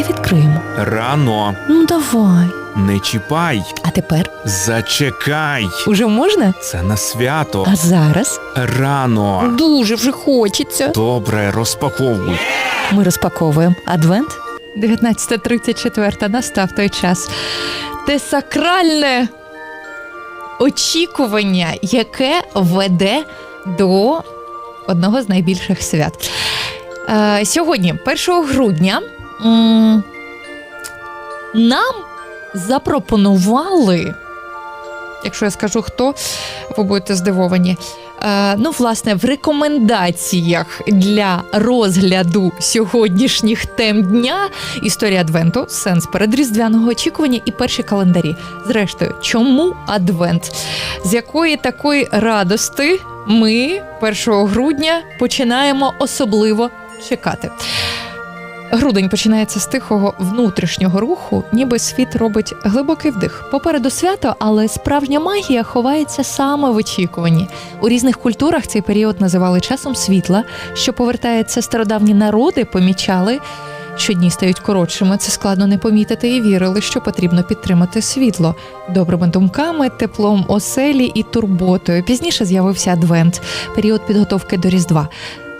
Давай відкриємо. Рано. Ну давай. Не чіпай. А тепер Зачекай. уже можна? Це на свято. А зараз Рано. дуже вже хочеться. Добре, розпаковуй. Ми розпаковуємо адвент. 19.34 настав той час. Те сакральне очікування, яке веде до одного з найбільших свят. Е, сьогодні, 1 грудня, нам запропонували, якщо я скажу хто, ви будете здивовані. Е, ну, власне, в рекомендаціях для розгляду сьогоднішніх тем дня історія Адвенту, сенс передріздвяного очікування і перші календарі. Зрештою, чому Адвент? З якої такої радости ми 1 грудня починаємо особливо чекати. Грудень починається з тихого внутрішнього руху, ніби світ робить глибокий вдих. Попереду свято, але справжня магія ховається саме в очікуванні. У різних культурах цей період називали часом світла, що повертається стародавні народи, помічали. що дні стають коротшими, це складно не помітити і вірили, що потрібно підтримати світло добрими думками, теплом оселі і турботою. Пізніше з'явився адвент, період підготовки до Різдва.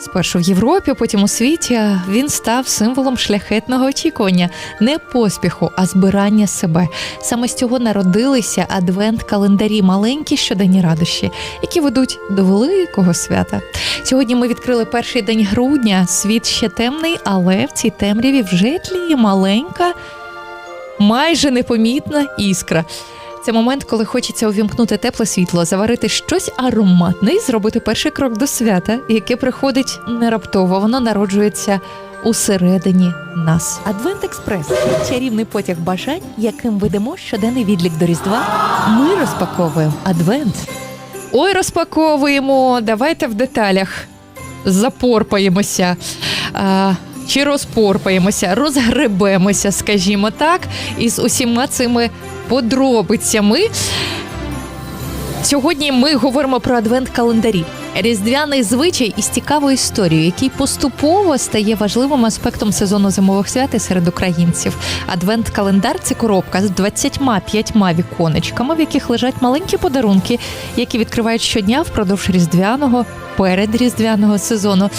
Спершу в Європі, потім у світі він став символом шляхетного очікування, не поспіху, а збирання себе. Саме з цього народилися адвент-календарі, маленькі щоденні радощі, які ведуть до великого свята. Сьогодні ми відкрили перший день грудня. Світ ще темний, але в цій темряві вже тліє маленька, майже непомітна іскра. Це момент, коли хочеться увімкнути тепле світло, заварити щось ароматне і зробити перший крок до свята, яке приходить не раптово, воно народжується усередині нас. Адвент Експрес чарівний потяг бажань, яким ведемо щоденний відлік до Різдва. Ми розпаковуємо адвент. Ой, розпаковуємо. Давайте в деталях запорпаємося. А, чи розпорпаємося, розгребемося, скажімо так, із усіма цими подробицями. Сьогодні ми говоримо про адвент-календарі. Різдвяний звичай із цікавою історією, який поступово стає важливим аспектом сезону зимових свят серед українців. Адвент-календар це коробка з 25 віконечками, в яких лежать маленькі подарунки, які відкривають щодня впродовж різдвяного, передріздвяного сезону.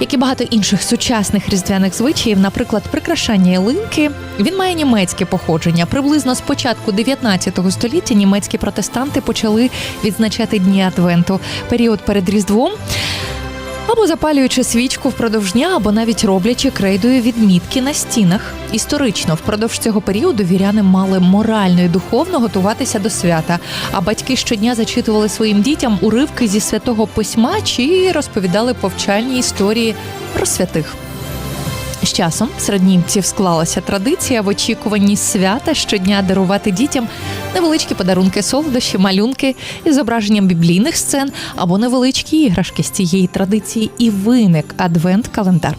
Як і багато інших сучасних різдвяних звичаїв, наприклад, прикрашання ялинки, він має німецьке походження. Приблизно з початку 19 століття німецькі протестанти почали відзначати дні Адвенту, період перед Різдвом. Або запалюючи свічку впродовж дня, або навіть роблячи крейдою відмітки на стінах. Історично, впродовж цього періоду віряни мали морально і духовно готуватися до свята, а батьки щодня зачитували своїм дітям уривки зі святого письма чи розповідали повчальні історії про святих. З часом серед німців склалася традиція в очікуванні свята щодня дарувати дітям невеличкі подарунки, солодощі, малюнки із зображенням біблійних сцен або невеличкі іграшки з цієї традиції і виник адвент-календар.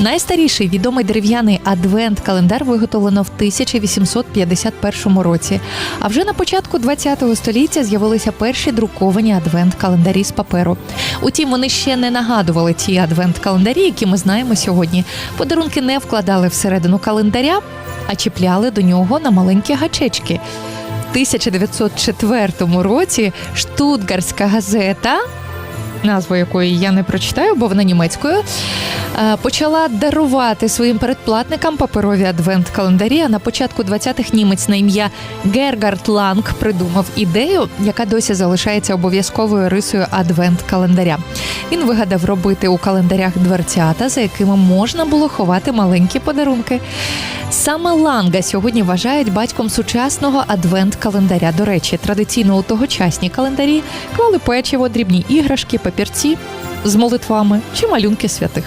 Найстаріший відомий дерев'яний адвент-календар виготовлено в 1851 році. А вже на початку ХХ століття з'явилися перші друковані адвент-календарі з паперу. Утім, вони ще не нагадували ті адвент-календарі, які ми знаємо сьогодні. Подарунки не вкладали всередину календаря, а чіпляли до нього на маленькі гачечки. В 1904 році штутгарська газета, назву якої я не прочитаю, бо вона німецькою, е, почала дарувати своїм передплатникам паперові адвент-календарі. А на початку 20-х німець на ім'я Гергард Ланг придумав ідею, яка досі залишається обов'язковою рисою адвент-календаря. Він вигадав робити у календарях дверцята, за якими можна було ховати маленькі подарунки. Саме Ланга сьогодні вважають батьком сучасного адвент-календаря. До речі, традиційно у тогочасні календарі клали печиво, дрібні іграшки, папірці з молитвами чи малюнки святих.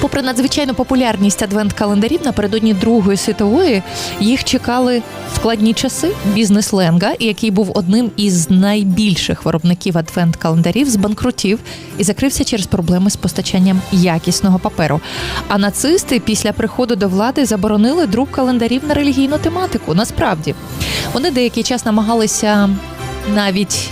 Попри надзвичайну популярність адвент-календарів напередодні Другої світової, їх чекали складні часи. Бізнес Ленга, який був одним із найбільших виробників адвент-календарів, збанкрутів і закрився через проблеми з постачанням якісного паперу. А нацисти після приходу до влади заборонили друк календарів на релігійну тематику. Насправді вони деякий час намагалися навіть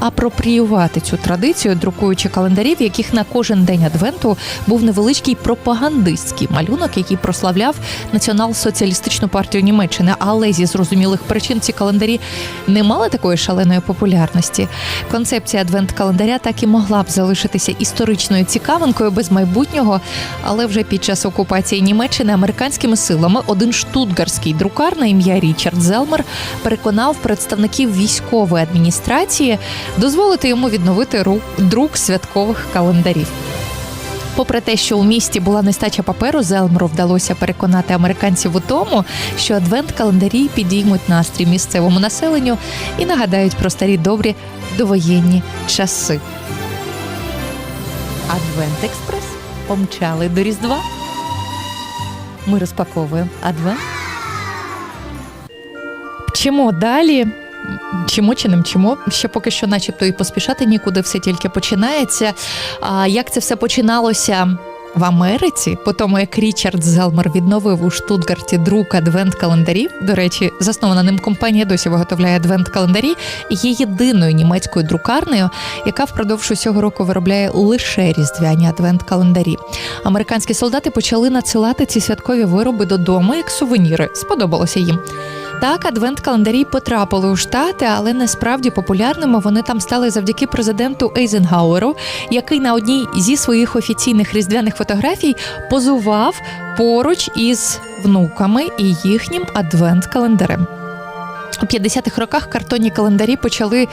апропріювати цю традицію, друкуючи календарі, в яких на кожен день адвенту був невеличкий пропагандистський малюнок, який прославляв націонал-соціалістичну партію Німеччини. Але зі зрозумілих причин ці календарі не мали такої шаленої популярності. Концепція адвент-календаря так і могла б залишитися історичною цікавинкою без майбутнього, але вже під час окупації Німеччини американськими силами один штутгарський друкар на ім'я Річард Зелмер переконав представників військової адміністрації дозволити йому відновити ру- друк святкових календарів. Попри те, що у місті була нестача паперу, Зелмеру вдалося переконати американців у тому, що адвент-календарі підіймуть настрій місцевому населенню і нагадають про старі добрі довоєнні часи. Адвент Експрес помчали до Різдва. Ми розпаковуємо Адвент. Чимо далі? Чимо чи не мчимо? Ще поки що, начебто, і поспішати нікуди, все тільки починається. А як це все починалося? В Америці, по тому як Річард Зелмер відновив у Штутгарті друк адвент-календарів. До речі, заснована ним компанія досі виготовляє адвент-календарі є єдиною німецькою друкарнею, яка впродовж усього року виробляє лише різдвяні адвент-календарі. Американські солдати почали надсилати ці святкові вироби додому як сувеніри. Сподобалося їм. Так, адвент-календарі потрапили у штати, але насправді популярними вони там стали завдяки президенту Ейзенгауеру, який на одній зі своїх офіційних різдвяних фотографій позував поруч із внуками і їхнім адвент-календарем. У 50-х роках картонні календарі почали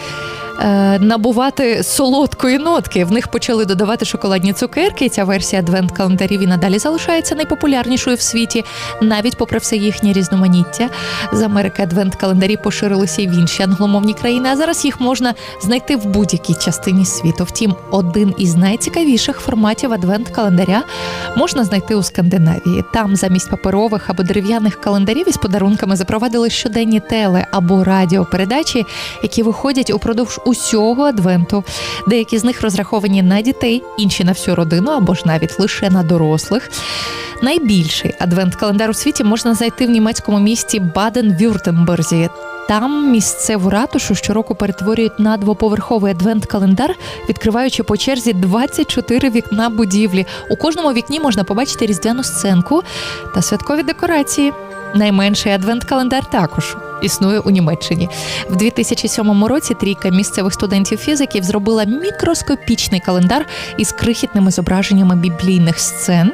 набувати солодкої нотки. В них почали додавати шоколадні цукерки. Ця версія адвент-календарів і надалі залишається найпопулярнішою в світі, навіть попри все їхнє різноманіття. З Америки адвент-календарі поширилися і в інші англомовні країни. А зараз їх можна знайти в будь-якій частині світу. Втім, один із найцікавіших форматів адвент-календаря можна знайти у Скандинавії. Там замість паперових або дерев'яних календарів із подарунками запровадили щоденні теле або радіопередачі, які виходять упродовж усього адвенту. Деякі з них розраховані на дітей, інші на всю родину або ж навіть лише на дорослих. Найбільший адвент-календар у світі можна знайти в німецькому місті Баден-Вюртемберзі. Там місцеву ратушу щороку перетворюють на двоповерховий адвент-календар, відкриваючи по черзі 24 вікна будівлі. У кожному вікні можна побачити різдвяну сценку та святкові декорації. Найменший адвент-календар також існує у Німеччині. В 2007 році трійка місцевих студентів-фізиків зробила мікроскопічний календар із крихітними зображеннями біблійних сцен.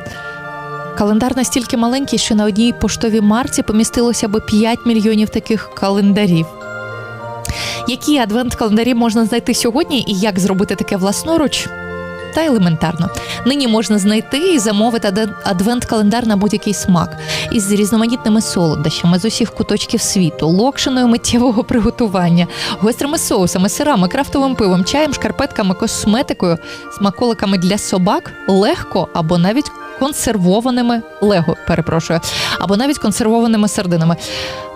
Календар настільки маленький, що на одній поштовій марці помістилося би 5 мільйонів таких календарів. Які адвент-календарі можна знайти сьогодні і як зробити таке власноруч? Та елементарно. Нині можна знайти і замовити адвент-календар на будь-який смак із різноманітними солодощами з усіх куточків світу, локшиною миттєвого приготування, гострими соусами, сирами, крафтовим пивом, чаєм, шкарпетками, косметикою, смаколиками для собак, легко або навіть консервованими лего, перепрошую, або навіть консервованими сардинами.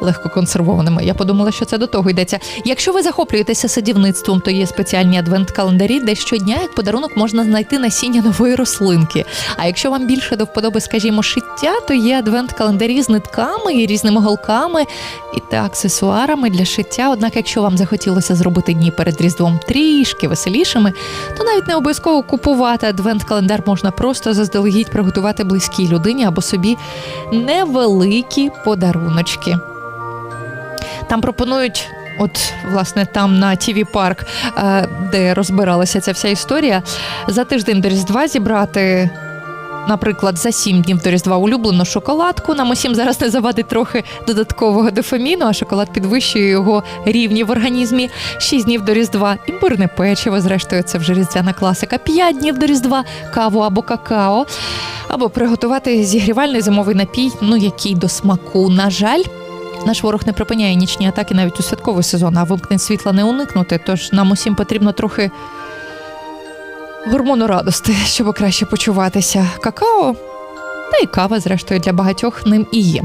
Легко консервованими. Я подумала, що це до того йдеться. Якщо ви захоплюєтеся садівництвом, то є спеціальні адвент-календарі, де щодня як подарунок можна знайти насіння нової рослинки. А якщо вам більше до вподоби, скажімо, шиття, то є адвент-календарі з нитками і різними голками і та аксесуарами для шиття. Однак, якщо вам захотілося зробити дні перед Різдвом трішки веселішими, то навіть не обов'язково купувати адвент-календар можна просто заздалегідь приготувати близькій людині або собі невеликі подаруночки. Там пропонують. От, власне, там на Тіві Парк, е, де розбиралася ця вся історія, за тиждень до Різдва зібрати, наприклад, за сім днів до Різдва улюблену шоколадку. Нам усім зараз не завадить трохи додаткового дофаміну, а шоколад підвищує його рівні в організмі. Шість днів до Різдва імбирне печиво, зрештою, це вже різдвяна класика. П'ять днів до Різдва каву або какао. Або приготувати зігрівальний зимовий напій, ну який до смаку. На жаль, наш ворог не припиняє нічні атаки навіть у святковий сезон, а вимкнень світла не уникнути. Тож нам усім потрібно трохи гормону радости, щоб краще почуватися. Какао та й кава, зрештою, для багатьох ним і є.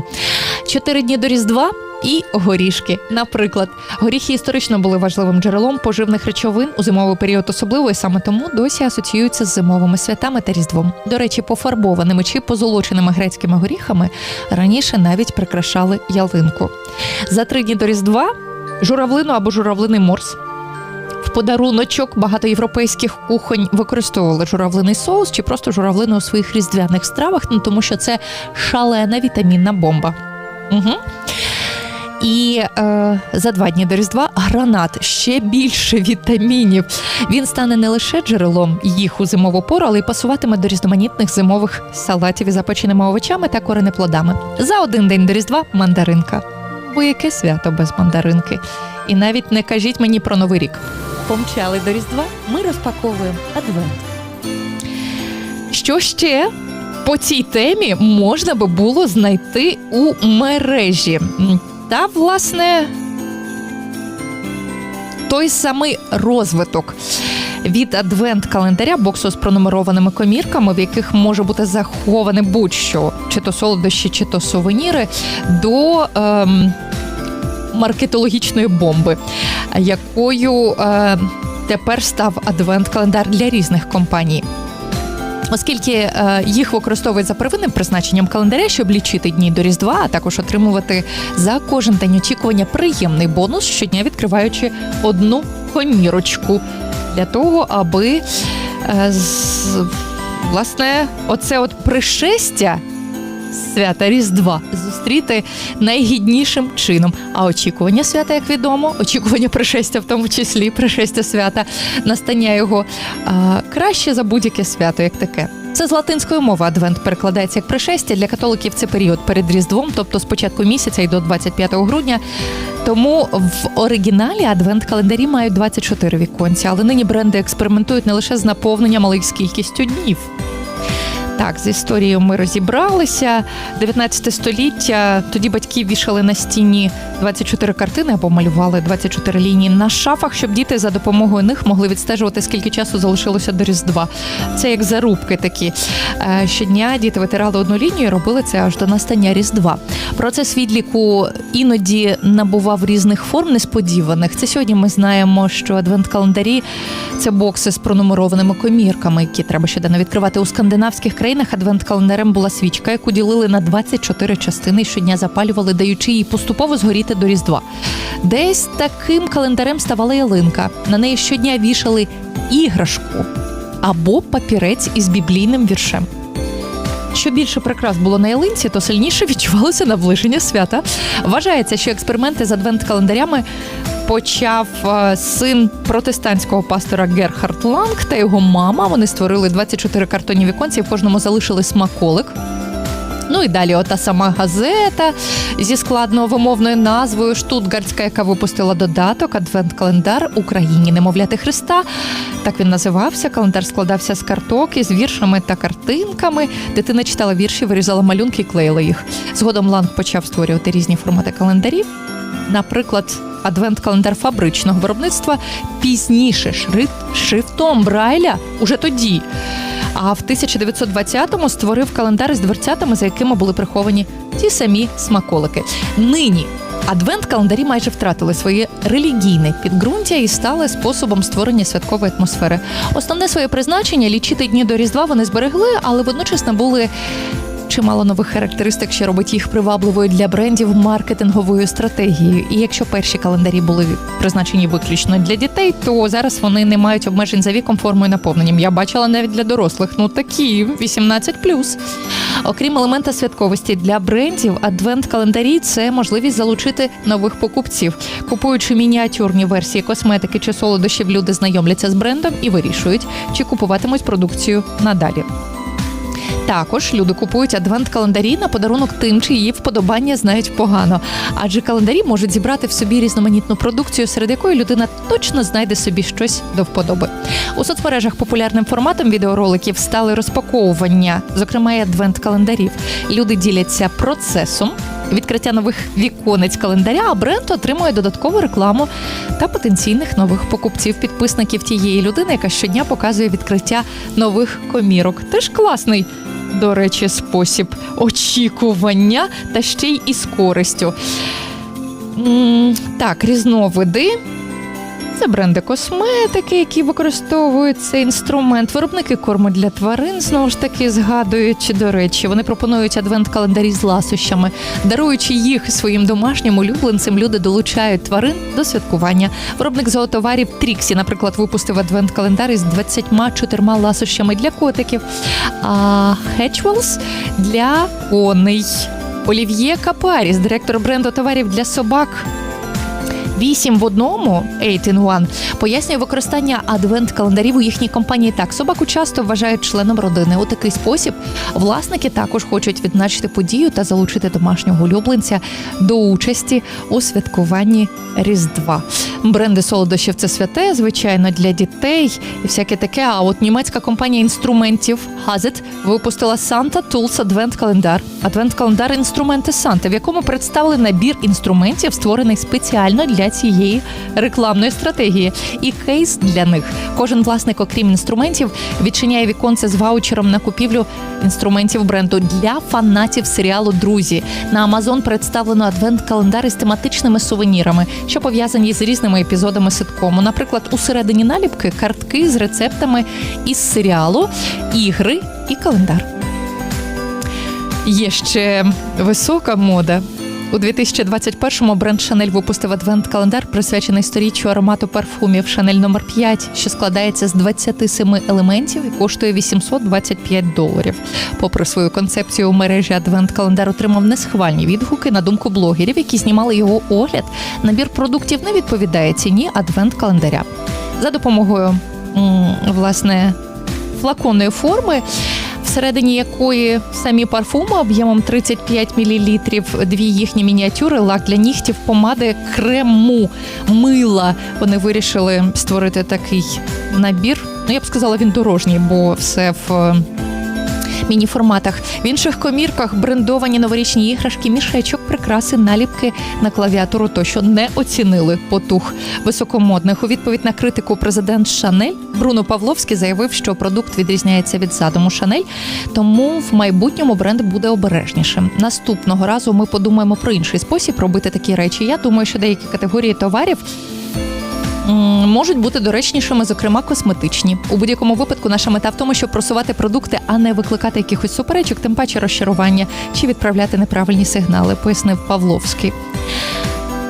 Чотири дні до Різдва. І горішки, наприклад, горіхи історично були важливим джерелом поживних речовин у зимовий період, особливо і саме тому досі асоціюються з зимовими святами та різдвом. До речі, пофарбованими чи позолоченими грецькими горіхами раніше навіть прикрашали ялинку. За три дні до Різдва журавлину або журавлиний морс В подаруночок багато європейських кухонь використовували журавлиний соус чи просто журавлину у своїх різдвяних стравах, ну тому що це шалена вітамінна бомба. Угу. І е, за два дні до Різдва гранат ще більше вітамінів. Він стане не лише джерелом їх у зимову пору, але й пасуватиме до різноманітних зимових салатів із запеченими овочами та коренеплодами. За один день до Різдва мандаринка. Бо яке свято без мандаринки? І навіть не кажіть мені про новий рік. Помчали до Різдва, ми розпаковуємо адвент. Що ще по цій темі можна би було знайти у мережі? Та, власне, той самий розвиток. Від адвент-календаря боксу з пронумерованими комірками, в яких може бути заховане будь-що, чи то солодощі, чи то сувеніри, до ем, маркетологічної бомби, якою е, тепер став адвент-календар для різних компаній. Оскільки е, їх використовують за первинним призначенням календаря, щоб лічити дні до Різдва, а також отримувати за кожен день очікування приємний бонус, щодня відкриваючи одну комірочку для того, аби е, власне оце от пришестя свята Різдва зустріти найгіднішим чином. А очікування свята, як відомо, очікування пришестя, в тому числі пришестя свята, настання його а, краще за будь-яке свято, як таке. Це з латинської мови адвент перекладається як пришестя. Для католиків це період перед Різдвом, тобто з початку місяця і до 25 грудня. Тому в оригіналі адвент-календарі мають 24 віконці, але нині бренди експериментують не лише з наповненням, але й з кількістю днів. Так, з історією ми розібралися. 19 століття. Тоді батьки вішали на стіні 24 картини або малювали 24 лінії на шафах, щоб діти за допомогою них могли відстежувати, скільки часу залишилося до Різдва. Це як зарубки такі. Е, Щодня діти витирали одну лінію і робили це аж до настання Різдва. Процес відліку іноді набував різних форм несподіваних. Це сьогодні ми знаємо, що адвент-календарі це бокси з пронумерованими комірками, які треба щоденно відкривати у скандинавських країнах. Адвент-календарем була свічка, яку ділили на 24 частини щодня запалювали, даючи їй поступово згоріти до Різдва. Десь таким календарем ставала ялинка. На неї щодня вішали іграшку або папірець із біблійним віршем. Що більше прикрас було на ялинці, то сильніше відчувалося наближення свята. Вважається, що експерименти з адвент-календарями почав е, син протестантського пастора Герхард Ланг та його мама. Вони створили 24 картонні віконці, в кожному залишили смаколик. Ну і далі, ота сама газета зі складною вимовною назвою Штутгартська, яка випустила додаток Адвент-календар Україні немовляти Христа. Так він називався. Календар складався з карток із віршами та картинками. Дитина читала вірші, вирізала малюнки і клеїла їх. Згодом Ланг почав створювати різні формати календарів. Наприклад, адвент-календар фабричного виробництва пізніше шрифт, шрифтом Брайля уже тоді. А в 1920-му створив календар з дверцятами, за якими були приховані ті самі смаколики. Нині адвент-календарі майже втратили своє релігійне підґрунтя і стали способом створення святкової атмосфери. Основне своє призначення лічити дні до Різдва вони зберегли, але водночас набули чимало нових характеристик, що робить їх привабливою для брендів маркетинговою стратегією. І якщо перші календарі були призначені виключно для дітей, то зараз вони не мають обмежень за віком, формою наповненням. Я бачила навіть для дорослих. Ну такі 18+. Окрім елемента святковості для брендів, адвент-календарі це можливість залучити нових покупців. Купуючи мініатюрні версії косметики чи солодощів, люди знайомляться з брендом і вирішують, чи купуватимуть продукцію надалі. Також люди купують адвент-календарі на подарунок тим, чиї вподобання знають погано. Адже календарі можуть зібрати в собі різноманітну продукцію, серед якої людина точно знайде собі щось до вподоби. У соцмережах популярним форматом відеороликів стали розпаковування, зокрема і адвент-календарів. Люди діляться процесом. Відкриття нових віконець календаря, а бренд отримує додаткову рекламу та потенційних нових покупців, підписників тієї людини, яка щодня показує відкриття нових комірок. Теж класний, до речі, спосіб очікування та ще й із користю. Так, різновиди. Це бренди косметики, які використовують цей інструмент. Виробники корму для тварин знову ж таки згадують. До речі, вони пропонують адвент-календарі з ласощами, даруючи їх своїм домашнім улюбленцям. Люди долучають тварин до святкування. Виробник зоотоварів Тріксі, наприклад, випустив адвент-календар із 24 ласощами для котиків. А Хетчвелс для коней. Олів'є Капаріс, директор бренду товарів для собак. Вісім в одному in One пояснює використання адвент-календарів у їхній компанії. Так, собаку часто вважають членом родини. У такий спосіб власники також хочуть відзначити подію та залучити домашнього улюбленця до участі у святкуванні Різдва. Бренди солодощів це святе, звичайно, для дітей і всяке таке. А от німецька компанія інструментів Hazet випустила Santa Tools Advent календар. Адвент календар інструменти Санта, в якому представили набір інструментів, створений спеціально для цієї рекламної стратегії, і кейс для них. Кожен власник, окрім інструментів, відчиняє віконце з ваучером на купівлю інструментів бренду для фанатів серіалу Друзі. На Амазон представлено адвент-календар із тематичними сувенірами, що пов'язані з різними епізодами ситкому. Наприклад, у середині наліпки картки з рецептами із серіалу, ігри і календар. Є ще висока мода. У 2021-му бренд Шанель випустив адвент-календар, присвячений сторіччю аромату парфумів Шанель номер 5 що складається з 27 елементів і коштує 825 доларів. Попри свою концепцію у мережі адвент-календар отримав несхвальні відгуки на думку блогерів, які знімали його огляд. Набір продуктів не відповідає ціні адвент-календаря. За допомогою власне флаконної форми всередині якої самі парфуми об'ємом 35 мл, дві їхні мініатюри, лак для нігтів, помади, крему, мила. Вони вирішили створити такий набір. Ну, я б сказала, він дорожній, бо все в. Міні-форматах в інших комірках брендовані новорічні іграшки, мішечок, прикраси, наліпки на клавіатуру тощо не оцінили потух високомодних. У відповідь на критику президент Шанель Бруно Павловський заявив, що продукт відрізняється від задуму Шанель, тому в майбутньому бренд буде обережнішим. Наступного разу ми подумаємо про інший спосіб робити такі речі. Я думаю, що деякі категорії товарів. Можуть бути доречнішими, зокрема косметичні. У будь-якому випадку наша мета в тому, щоб просувати продукти, а не викликати якихось суперечок, тим паче розчарування чи відправляти неправильні сигнали, пояснив Павловський.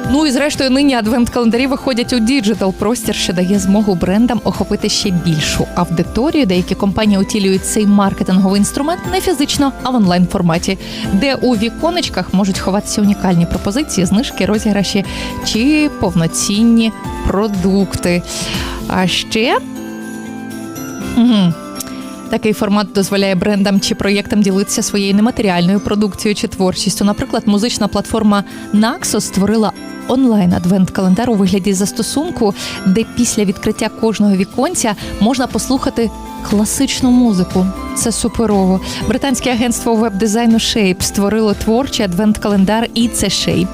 Ну і зрештою, нині адвент-календарі виходять у діджитал простір, що дає змогу брендам охопити ще більшу аудиторію. Деякі компанії утілюють цей маркетинговий інструмент не фізично, а в онлайн форматі, де у віконечках можуть ховатися унікальні пропозиції, знижки, розіграші чи повноцінні продукти. А ще. Угу. Такий формат дозволяє брендам чи проєктам ділитися своєю нематеріальною продукцією чи творчістю. Наприклад, музична платформа Naxos створила онлайн адвент-календар у вигляді застосунку, де після відкриття кожного віконця можна послухати класичну музику. Це суперово. Британське агентство веб-дизайну Shape створило творчий адвент-календар і це Shape.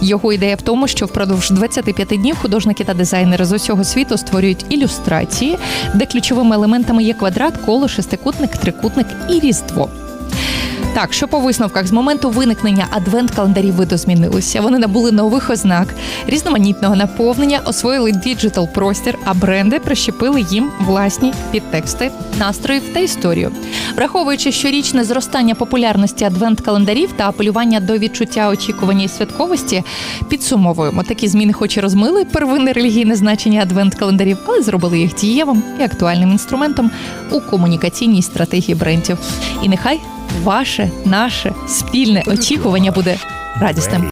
Його ідея в тому, що впродовж 25 днів художники та дизайнери з усього світу створюють ілюстрації, де ключовими елементами є квадрат, коло, шестикутник, трикутник і різдво. Так, що по висновках з моменту виникнення адвент-календарів видозмінилися. Вони набули нових ознак, різноманітного наповнення, освоїли діджитал простір, а бренди прищепили їм власні підтексти, настроїв та історію. Враховуючи щорічне зростання популярності адвент-календарів та апелювання до відчуття очікування і святковості, підсумовуємо такі зміни, хоч і розмили первинне релігійне значення адвент-календарів, але зробили їх дієвим і актуальним інструментом у комунікаційній стратегії брендів. І нехай ваше, наше спільне очікування буде радісним.